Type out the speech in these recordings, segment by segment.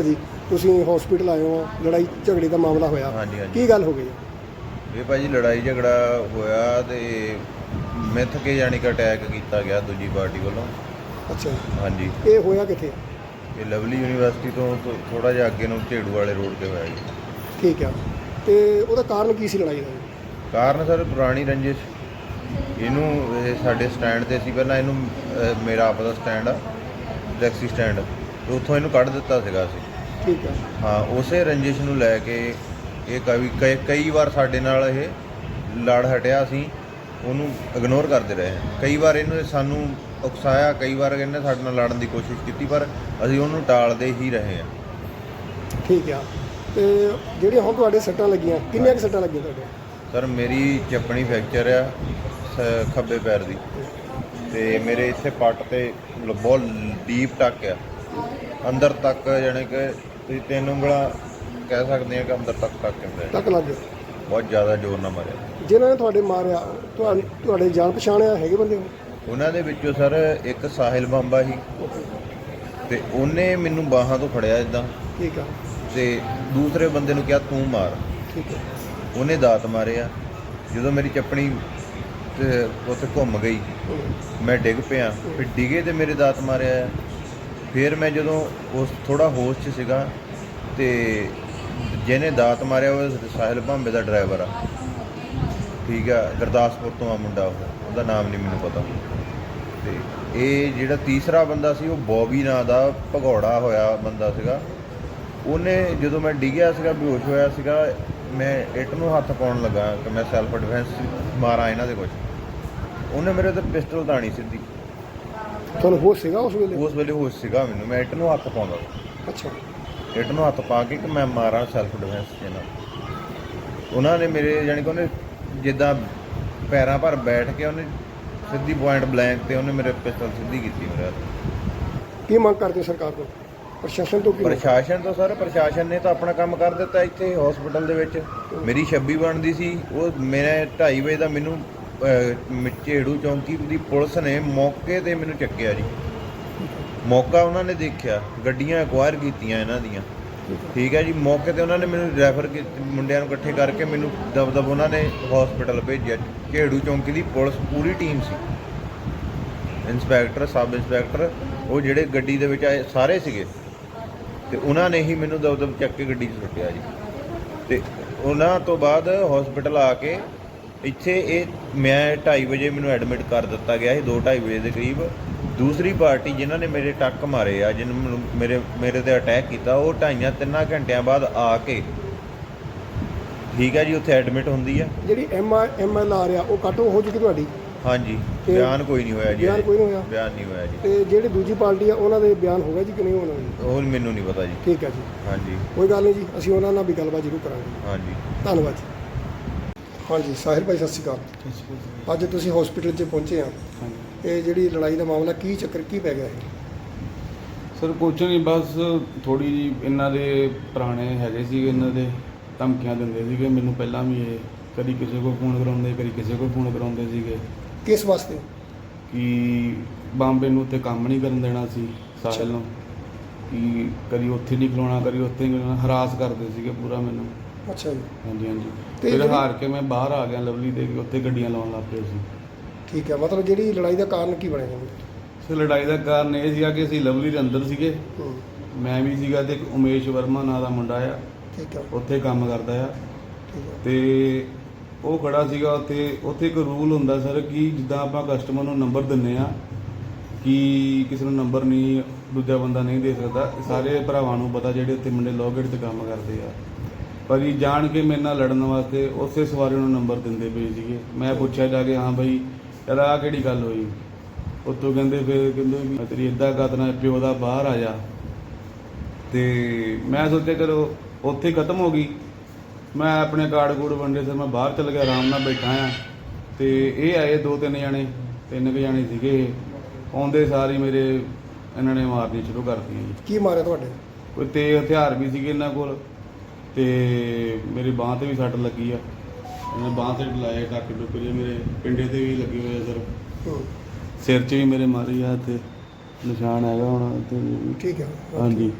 ਭਾਜੀ ਤੁਸੀਂ ਹਸਪੀਟਲ ਆਏ ਹੋ ਲੜਾਈ ਝਗੜੇ ਦਾ ਮਾਮਲਾ ਹੋਇਆ। ਹਾਂਜੀ, ਹਾਂਜੀ। ਕੀ ਗੱਲ ਹੋ ਗਈ? ਇਹ ਭਾਜੀ ਲੜਾਈ ਝਗੜਾ ਹੋਇਆ ਤੇ ਮਿੱਥ ਕੇ ਜਾਣੀ ਕਿ ਅਟੈਕ ਕੀਤਾ ਗਿਆ ਦੂਜੀ ਪਾਰਟੀ ਵੱਲੋਂ। ਅੱਛਾ ਜੀ। ਹਾਂਜੀ। ਇਹ ਹੋਇਆ ਕਿੱਥੇ? ਇਹ ਲਵਲੀ ਯੂਨੀਵਰਸਿਟੀ ਤੋਂ ਥੋੜਾ ਜਿਹਾ ਅੱਗੇ ਨੂੰ ਝੇੜੂ ਵਾਲੇ ਰੋਡ ਤੇ ਹੋਇਆ ਜੀ। ਠੀਕ ਆ। ਤੇ ਉਹਦਾ ਕਾਰਨ ਕੀ ਸੀ ਲੜਾਈ ਦਾ? ਕਾਰਨ ਸਰ ਪੁਰਾਣੀ ਰੰਜਿਸ਼। ਇਹਨੂੰ ਇਹ ਸਾਡੇ ਸਟੈਂਡ ਤੇ ਸੀ ਪਹਿਲਾਂ ਇਹਨੂੰ ਅਹ, ਮੇਰਾ ਆਪ ਦਾ ਸਟੈਂਡ ਆ ਟੈਕਸੀ ਸਟੈਂਡ ਤੇ ਉੱਥੋਂ ਇਹਨੂੰ ਕੱਢ ਦਿੱਤਾ ਸੀਗਾ ਅਸੀਂ। ਠੀਕ ਆ ਹਾਂ ਉਸੇ ਰੰਜਿਸ਼ ਨੂੰ ਲੈ ਕੇ ਇਹ ਕਈ ਕਈ- ਕਈ ਵਾਰ ਸਾਡੇ ਨਾਲ ਇਹ ਲੜ ਹਟਿਆ ਅਸੀਂ ਉਹਨੂੰ ਇਗਨੋਰ ਕਰਦੇ ਰਹੇ। ਹਾਂ ਕਈ ਵਾਰ ਇਹਨੂੰ ਸਾਨੂੰ ਉਕਸਾਇਆ ਕਈ ਵਾਰ ਇਹਨੇ ਸਾਡੇ ਨਾਲ ਲੜਨ ਦੀ ਕੋਸ਼ਿਸ਼ ਕੀਤੀ ਪਰ ਅਸੀਂ ਉਹਨੂੰ ਟਾਲਦੇ ਹੀ ਰਹੇ ਹਾਂ। ਠੀਕ ਆ। ਤੇ ਜਿਹੜੀਆਂ ਹੁਣ ਤੁਹਾਡੇ ਸੱਟਾਂ ਲੱਗੀਆਂ ਕਿੰਨੀਆਂ ਕੁ ਸੱਟਾਂ ਲੱਗੀਆਂ ਤੁਹਾਡੇ? ਸਰ ਮੇਰੀ ਚੱਪਣੀ ਫ੍ਰੈਕਚਰ ਆ ਸ- ਖੱਬੇ ਪੈਰ ਦੀ। ਤੇ ਮੇਰੇ ਇੱਥੇ ਪੱਟ ਤੇ ਲ- ਬਹੁਤ ਡੀਪ ਟੱਕ ਆ। ਅੰਦਰ ਤੱਕ ਜਾਣੀ ਕਿ ਤੁਸੀਂ ਤਿੰਨ ਉਂਗਲਾਂ ਕਹਿ ਸਕਦੇ ਆ ਕਿ ਅੰਦਰ ਤੱਕ ਟੱਕ ਹੁੰਦਾ ਹੈ ਟੱਕ ਲੱਗ ਗਏ। ਬਹੁਤ ਜ਼ਿਆਦਾ ਜ਼ੋਰ ਨਾਲ ਮਾਰਿਆ। ਜਿਨ੍ਹਾਂ ਨੇ ਤੁਹਾਡੇ ਮਾਰਿਆ ਤੁਹਾਡੇ ਜਾਣ ਪਛਾਣਿਆ ਹੈਗੇ ਬੰਦੇ? ਉਹ? ਉਹਨਾਂ ਦੇ ਵਿੱਚੋਂ ਸਰ ਇੱਕ ਸਾਹਿਲ ਬੰਬਾ ਸੀ। ਤੇ ਉਹਨੇ ਮੈਨੂੰ ਬਾਹਾਂ ਤੋਂ ਫੜਿਆ ਇਦਾਂ ਠੀਕ ਆ। ਤੇ ਦੂਸਰੇ ਬੰਦੇ ਨੂੰ ਕਿਹਾ ਤੂੰ ਮਾਰ। ਠੀਕ ਆ। ਉਹਨੇ ਦਾਤ ਮਾਰਿਆ ਜਦੋਂ ਮੇਰੀ ਚੱਪਣੀ ਤੇ ਉੱਥੇ ਘੁੰਮ ਗਈ ਮੈਂ ਡਿੱਗ ਪਿਆ। ਫਿਰ ਡਿਗੇ ਤੇ ਮੇਰੇ ਦਾਤ ਮਾਰਿਆ ਫਿਰ ਮੈਂ ਜਦੋਂ ਉਸ ਥੋੜਾ ਹੋਸ਼ 'ਚ ਸੀਗਾ ਤੇ ਜਿਹਨੇ ਦਾਤ ਮਾਰਿਆ ਉਹ ਸਾਹਿਲ ਭਾਂਬੇ ਦਾ ਡਰਾਈਵਰ ਆ। ਠੀਕ ਆ, ਗੁਰਦਾਸਪੁਰ ਤੋਂ ਆ ਮੁੰਡਾ ਉਹ, ਉਹਦਾ ਨਾਮ ਨਹੀਂ ਮੈਨੂੰ ਪਤਾ। ਤੇ ਇਹ ਜਿਹੜਾ ਤੀਸਰਾ ਬੰਦਾ ਸੀ, ਉਹ ਬੌਬੀ ਨਾਂ ਦਾ ਭਗੌੜਾ ਹੋਇਆ ਬੰਦਾ ਸੀਗਾ। ਉਹਨੇ ਜਦੋਂ ਮੈਂ ਡਿੱਗਿਆ ਸੀਗਾ, ਬੇਹੋਸ਼ ਹੋਇਆ ਸੀਗਾ, ਮੈਂ ਇੱਟ ਨੂੰ ਹੱਥ ਪਾਉਣ ਲੱਗਾ ਕਿ ਮੈਂ ਸੈਲਫ ਡਿਫੈਂਸ ਮਾਰਾਂ ਇਹਨਾਂ ਦੇ ਕੁਝ ਉਹਨੇ ਮੇਰੇ ਤੇ ਪਿਸਟਲ ਤਾਣੀ ਸਿੱਧੀ। ਤੁਹਾਨੂੰ ਹੋਸ਼ ਸੀਗਾ ਉਸ ਵੇਲੇ? ਉਸ ਵੇਲੇ ਹੋਸ਼ ਸੀਗਾ ਮੈਨੂੰ ਮੈਂ ਇੱਟ ਨੂੰ ਹੱਥ ਪਾਉਂਦਾ। ਅੱਛਾ। ਇੱਟ ਨੂੰ ਹੱਥ ਪਾ ਕੇ ਕਿ ਮੈਂ ਮਾਰਾਂ ਸੈਲਫ ਡਿਫੈਂਸ ਇਹਨਾਂ ਉਹਨਾਂ ਨੇ ਮੇਰੇ ਯਾਨੀ ਕਿ ਉਹਨੇ ਜਿੱਦਾਂ ਪੈਰਾਂ ਪਰ ਬੈਠ ਕੇ ਉਹਨੇ ਸਿੱਧੀ ਪੁਆਇੰਟ ਬਲੈਂਕ ਤੇ ਉਹਨੇ ਮੇਰੇ ਪਿਸਟਲ ਸਿੱਧੀ ਕੀਤੀ ਮੇਰੇ ਹੱਥ। ਕੀ ਮੰਗ ਕਰਦੇ ਸਰਕਾਰ ਤੋਂ? ਪ੍ਰਸ਼ਾਸਨ ਤੋਂ ਕੀ? ਪ੍ਰਸ਼ਾਸਨ ਤੋਂ ਸਰ ਪ੍ਰਸ਼ਾਸਨ ਨੇ ਤਾਂ ਆਪਣਾ ਕੰਮ ਕਰ ਦਿੱਤਾ ਇੱਥੇ ਹਸਪੀਟਲ ਦੇ ਵਿੱਚ। ਮੇਰੀ 26 ਬਣਦੀ ਸੀ ਉਹ ਮੇਰੇ 2:30 ਵਜੇ ਦਾ ਮੈਨੂੰ ਝੇੜੂ ਚੌਂਕੀ ਦੀ ਪੁਲਿਸ ਨੇ ਮੌਕੇ ਤੇ ਮੈਨੂੰ ਚੱਕਿਆ ਜੀ। ਮੌਕਾ ਉਹਨਾਂ ਨੇ ਦੇਖਿਆ, ਗੱਡੀਆਂ ਐਕਵਾਇਰ ਕੀਤੀਆਂ ਇਹਨਾਂ ਦੀਆਂ। ਠੀਕ ਹੈ ਜੀ, ਮੌਕੇ ਤੇ ਉਹਨਾਂ ਨੇ ਮੈਨੂੰ ਰੈਫਰ ਮੁੰਡਿਆਂ ਨੂੰ ਇਕੱਠੇ ਕਰਕੇ ਮੈਨੂੰ ਦਬਦਬ ਉਹਨਾਂ ਨੇ ਹਸਪੀਟਲ ਭੇਜਿਆ। ਝੇੜੂ ਚੌਂਕੀ ਦੀ ਪੁਲਿਸ ਪੂਰੀ ਟੀਮ ਸੀ। ਇੰਸਪੈਕਟਰ ਸਬ ਇੰਸਪੈਕਟਰ ਉਹ ਜਿਹੜੇ ਗੱਡੀ ਦੇ ਵਿੱਚ ਆਏ, ਸਾਰੇ ਸੀਗੇ। ਤੇ ਉਹਨਾਂ ਨੇ ਹੀ ਮੈਨੂੰ ਦਬਦਬ ਚੱਕ ਕੇ ਗੱਡੀ 'ਚ ਸੁੱਟਿਆ ਜੀ। ਤੇ ਉਹਨਾਂ ਤੋਂ ਬਾਅਦ ਹਸਪੀਟਲ ਆ ਕੇ ਇੱਥੇ ਇਹ ਮੈਂ 2:30 ਵਜੇ ਮੈਨੂੰ ਐਡਮਿਟ ਕਰ ਦਿੱਤਾ ਗਿਆ ਸੀ 2:30 ਵਜੇ ਦੇ ਕਰੀਬ। ਦੂਸਰੀ ਪਾਰਟੀ ਜਿਨ੍ਹਾਂ ਨੇ ਮੇਰੇ ਟੱਕ ਮਾਰੇ ਆ ਜਿਹਨਾਂ ਮੈਨੂੰ ਮੇਰੇ ਮੇਰੇ ਤੇ ਅਟੈਕ ਕੀਤਾ ਉਹ ਢਾਈਆਂ ਤਿੰਨਾਂ ਘੰਟਿਆਂ ਬਾਅਦ ਆ ਕੇ ਠੀਕ ਹੈ ਜੀ ਉੱਥੇ ਐਡਮਿਟ ਹੁੰਦੀ ਆ। ਜਿਹੜੀ ਐਮ ਐਮ ਐਲ ਆ ਰਿਹਾ ਉਹ ਕੱਟ ਹੋ ਚੁੱਕੀ ਤੁਹਾਡੀ? ਹਾਂਜੀ ਤੇ ਬਿਆਨ ਕੋਈ ਨਹੀਂ ਹੋਇਆ ਜੀ। ਬਿਆਨ ਅਜੇ। ਕੋਈ ਨਹੀਂ ਹੋਇਆ? ਬਿਆਨ ਨਹੀਂ ਹੋਇਆ ਜੀ। ਤੇ ਜਿਹੜੀ ਦੂਜੀ ਪਾਰਟੀ ਆ ਉਹਨਾਂ ਦੇ ਬਿਆਨ ਹੋ ਗਏ ਜੀ ਕਿ ਨਹੀਂ ਹੋਣਾ? ਜੀ ਉਹ ਮੈਨੂੰ ਨਹੀਂ ਪਤਾ ਜੀ। ਠੀਕ ਹੈ ਜੀ। ਹਾਂਜੀ। ਕੋਈ ਗੱਲ ਨਹੀਂ ਜੀ ਅਸੀਂ ਉਹਨਾਂ ਨਾਲ ਵੀ ਗੱਲਬਾਤ ਜ਼ਰੂਰ ਕਰਾਂਗੇ। ਹਾਂਜੀ। ਧੰਨਵਾਦ ਜੀ। ਹਾਂਜੀ ਸਾਹਿਲ ਭਾਈ ਸਤਿ ਸ਼੍ਰੀ ਅਕਾਲ। ਅੱਜ ਤੁਸੀਂ ਹਸਪੀਟਲ 'ਚ ਪਹੁੰਚੇ ਆ। ਇਹ ਜਿਹੜੀ ਲੜਾਈ ਦਾ ਮਾਮਲਾ ਕੀ ਚੱਕਰ ਕੀ ਪੈ ਗਿਆ ਹੈ ਸਰ ਕੁਛ ਨਹੀਂ ਬਸ ਥੋੜੀ ਜੀ ਇਹਨਾਂ ਦੇ ਪੁਰਾਣੇ ਹੈਗੇ ਸੀਗੇ ਇਹਨਾਂ ਦੇ ਧਮਕੀਆਂ ਦਿੰਦੇ ਸੀਗੇ। ਮੈਨੂੰ ਪਹਿਲਾਂ ਵੀ ਇਹ ਕਦੀ ਕਿਸੇ ਕੋਲ ਫੋਨ ਕਰਾਉਂਦੇ ਕਦੀ ਕਿਸੇ ਕੋਲ ਫੋਨ ਕਰਾਉਂਦੇ ਸੀਗੇ। ਕਿਸ ਵਾਸਤੇ? ਕਿ ਬੰਬੇ ਨੂੰ ਉੱਥੇ ਕੰਮ ਨਹੀਂ ਕਰਨ ਦੇਣਾ ਸੀ ਸਾਹਿਲ ਨੂੰ। ਕਿ ਕਦੀ ਉੱਥੇ ਨਹੀਂ ਖਲੋਣਾ ਕਦੀ ਉੱਥੇ ਨਹੀਂ ਖਲੋਣਾ ਹਰਾਸ ਕਰਦੇ ਸੀਗੇ ਪੂਰਾ ਮੈਨੂੰ। ਅੱਛਾ ਜੀ। ਹਾਂਜੀ ਹਾਂਜੀ। ਤੇ ਫਿਰ ਜਿਹੜੀ- ਹਾਰ ਕੇ ਮੈਂ ਬਾਹਰ ਆ ਗਿਆ ਲਵਲੀ ਦੇ ਕਿ ਉੱਥੇ ਗੱਡੀਆਂ ਲਾਉਣ ਲੱਗ ਪਏ ਸੀ। ਠੀਕ ਹੈ ਮਤਲਬ ਜਿਹੜੀ ਲੜਾਈ ਦਾ ਕਾਰਨ ਕੀ ਬਣਿਆ ਜੀ? ਸੋ ਲੜਾਈ ਦਾ ਕਾਰਨ ਇਹ ਸੀਗਾ ਕਿ ਅਸੀਂ ਲਵਲੀ ਦੇ ਅੰਦਰ ਸੀਗੇ। ਹੂੰ, ਮੈਂ ਵੀ ਸੀਗਾ ਤੇ ਇੱਕ ਉਮੇਸ਼ ਵਰਮਾ ਨਾਂ ਦਾ ਮੁੰਡਾ ਆ। ਠੀਕ ਹੈ। ਉੱਥੇ ਕੰਮ ਕਰਦਾ ਆ। ਠੀਕ ਹੈ। ਤੇ ਉਹ ਖੜਾ ਸੀਗਾ ਉੱਥੇ ਉੱਥੇ ਇੱਕ ਰੂਲ ਹੁੰਦਾ ਸਰ ਕਿ ਜਿੱਦਾਂ ਆਪਾਂ ਕਸਟਮਰ ਨੂੰ ਨੰਬਰ ਦਿੰਨੇ ਆ ਕਿ ਕਿਸੇ ਨੂੰ ਨੰਬਰ ਨਹੀਂ ਦੂਜਾ ਬੰਦਾ ਨਹੀਂ ਦੇ ਸਕਦਾ ਇਹ ਸਾਰੇ ਭਰਾਵਾਂ ਨੂੰ ਪਤਾ ਜਿਹੜੇ ਉੱਥੇ ਮੁੰਡੇ ਲੋਗੇਟ ਤੇ ਕੰਮ ਕਰਦੇ ਆ। ਇਹ ਜਾਣ ਕੇ ਮੇਰੇ ਨਾਲ ਲੜਨ ਵਾਸਤੇ ਉਸੇ ਸਵਾਰੀ ਨੂੰ ਨੰਬਰ ਦਿੰਦੇ ਪਏ ਸੀਗੇ। ਮੈਂ ਪੁੱਛਿਆ ਜਾ ਕੇ ਹਾਂ ਬਈ ਯਾਰ ਆਹ ਕਿਹੜੀ ਗੱਲ ਹੋਈ? ਉੱਤੋਂ ਕਹਿੰਦੇ ਫਿਰ ਕਹਿੰਦੇ ਵੀ ਤੇਰੀ ਇਦਾਂ ਕਰਨਾ ਪਿਓ ਦਾ ਬਾਹਰ ਆ ਜਾ। ਤੇ ਮੈਂ ਸੋਚਿਆ ਕਰੋ ਉੱਥੇ ਖਤਮ ਹੋ ਗਈ। ਮੈਂ ਆਪਣੇ ਕਾਰਡ ਕੂਡ ਵੰਡੇ ਸਰ ਮੈਂ ਬਾਹਰ ਚਲ ਗਿਆ ਆਰਾਮ ਨਾਲ ਬੈਠਾ ਆ ਤੇ ਇਹ ਆਏ ਦੋ ਤਿੰਨ ਜਣੇ ਤਿੰਨ ਕੁ ਜਣੇ ਸੀਗੇ। ਆਉਂਦੇ ਸਾਰ ਮੇਰੇ ਇਹਨਾਂ ਨੇ ਮਾਰਨੀ ਸ਼ੁਰੂ ਕਰਤੀਆਂ ਜੀ। ਕੀ ਮਾਰਿਆ ਤੁਹਾਡੇ? ਕੋਈ ਤੇਜ਼ ਹਥਿਆਰ ਵੀ ਸੀਗੇ ਇਹਨਾਂ ਕੋਲ। ਤੇ ਮੇਰੀ ਬਾਹ ਤੇ ਵੀ ਸੱਟ ਲੱਗੀ ਆ। ਇਹਨਾਂ ਬਾਹ ਤੇ ਲਾਏ ਟੱਕ ਟੁੱਕ ਜੇ ਮੇਰੇ ਪਿੰਡੇ ਤੇ ਵੀ ਲੱਗੇ ਹੋਏ ਆ ਸਰ। ਸਿਰ 'ਚ ਵੀ ਮੇਰੇ ਮਾਰੀ ਆ ਤੇ ਨਿਸ਼ਾਨ ਹੈਗਾ ਹੁਣ ਤੇ ਠੀਕ ਹੈ ਹਾਂਜੀ।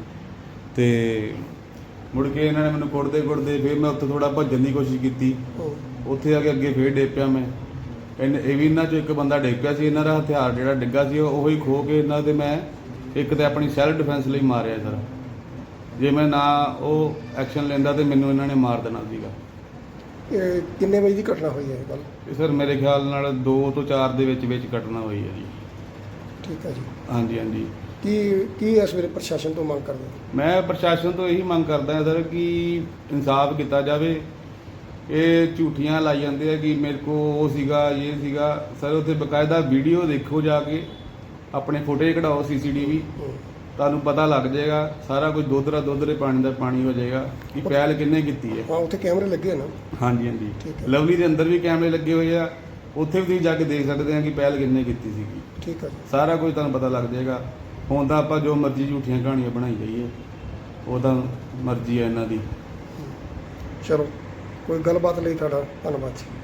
ਤੇ ਮੁੜ ਕੇ ਇਹਨਾਂ ਨੇ ਮੈਨੂੰ ਕੁੱਟਦੇ ਕੁੱਟਦੇ ਫਿਰ ਮੈਂ ਉੱਥੇ ਥੋੜਾ ਭੱਜਣ ਦੀ ਕੋਸ਼ਿਸ਼ ਕੀਤੀ। ਉੱਥੇ ਆ ਕੇ ਅੱਗੇ ਫੇਰ ਡਿੱਗ ਪਿਆ ਮੈਂ। ਇਹਨੇ ਇਹ ਵੀ ਇਹਨਾਂ ਚੋਂ ਇੱਕ ਬੰਦਾ ਡਿੱਗ ਪਿਆ ਸੀ ਇਹਨਾਂ ਦਾ ਹਥਿਆਰ ਜਿਹੜਾ ਡਿੱਗਾ ਸੀ ਉਹ ਹੀ ਖੋ ਕੇ ਇਹਨਾਂ ਦੇ ਮੈਂ ਇੱਕ ਤੇ ਆਪਣੀ ਸੈਲਫ ਡਿਫੈਂਸ ਲਈ ਮਾਰਿਆ ਸਰ। ਜੇ ਮੈਂ ਨਾ ਉਹ ਐਕਸ਼ਨ ਲੈਂਦਾ ਤੇ ਮੈਨੂੰ ਇਹਨਾਂ ਨੇ ਮਾਰ ਦੇਣਾ ਸੀਗਾ। ਇਹ ਕਿੰਨੇ ਵਜੇ ਦੀ ਘਟਨਾ ਹੋਈ ਹੈ ਇਹ ਗੱਲ? ਇਹ ਸਰ ਮੇਰੇ ਖਿਆਲ ਨਾਲ 2 ਤੋਂ 4 ਦੇ ਵਿੱਚ ਵਿੱਚ ਘਟਨਾ ਹੋਈ ਹੈ ਜੀ। ਠੀਕ ਹੈ ਜੀ। ਹਾਂਜੀ ਹਾਂਜੀ। ਕੀ ਕੀ ਇਸ ਵੇਲੇ ਪ੍ਰਸ਼ਾਸਨ ਤੋਂ ਮੰਗ ਕਰਦੇ ਹੋ? ਮੈਂ ਪ੍ਰਸ਼ਾਸਨ ਤੋਂ ਇਹੀ ਮੰਗ ਕਰਦਾ ਹਾਂ ਸਰ ਕਿ ਇਨਸਾਫ ਕੀਤਾ ਜਾਵੇ। ਇਹ ਝੂਠੀਆਂ ਲਾਈ ਜਾਂਦੇ ਆ ਕਿ ਮੇਰੇ ਕੋ ਉਹ ਸੀਗਾ ਇਹ ਸੀਗਾ। ਸਰ ਉੱਥੇ ਬਕਾਇਦਾ ਵੀਡੀਓ ਦੇਖੋ ਜਾ ਕੇ। ਆਪਣੇ ਫੁਟੇਜ ਕਢਾਓ ਸੀਸੀਟੀਵੀ। ਤੁਹਾਨੂੰ ਪਤਾ ਲੱਗ ਜਾਏਗਾ ਸਾਰਾ ਕੁਝ ਦੋਧਰਾ ਦੋਧਰੇ ਪਾਣੀ ਦਾ ਪਾਣੀ ਹੋ ਜਾਏਗਾ ਕਿ ਪਹਿਲ ਕਿੰਨੇ ਕੀਤੀ ਹੈ। ਹਾਂ ਉੱਥੇ ਕੈਮਰੇ ਲੱਗੇ ਆ ਨਾ। ਹਾਂਜੀ ਹਾਂਜੀ। ਠੀਕ ਹੈ। ਲਵਲੀ ਦੇ ਅੰਦਰ ਵੀ ਕੈਮਰੇ ਲੱਗੇ ਹੋਏ ਆ ਉੱਥੇ ਵੀ ਤੁਸੀਂ ਜਾ ਕੇ ਦੇਖ ਸਕਦੇ ਆ ਕਿ ਪਹਿਲ ਕਿੰਨੇ ਕੀਤੀ ਸੀਗੀ। ਠੀਕ ਹੈ ਜੀ। ਸਾਰਾ ਕੁਝ ਤੁਹਾਨੂੰ ਪਤਾ ਲੱਗ ਜਾਏਗਾ। ਹੁਣ ਤਾਂ ਆਪਾਂ ਜੋ ਮਰਜ਼ੀ ਝੂਠੀਆਂ ਕਹਾਣੀਆਂ ਬਣਾਈ ਜਾਈਏ ਉਹ ਤਾਂ ਮਰਜ਼ੀ ਹੈ ਇਹਨਾਂ ਦੀ। ਚਲੋ ਕੋਈ ਗੱਲਬਾਤ ਲਈ ਤੁਹਾਡਾ ਧੰਨਵਾਦ ਜੀ।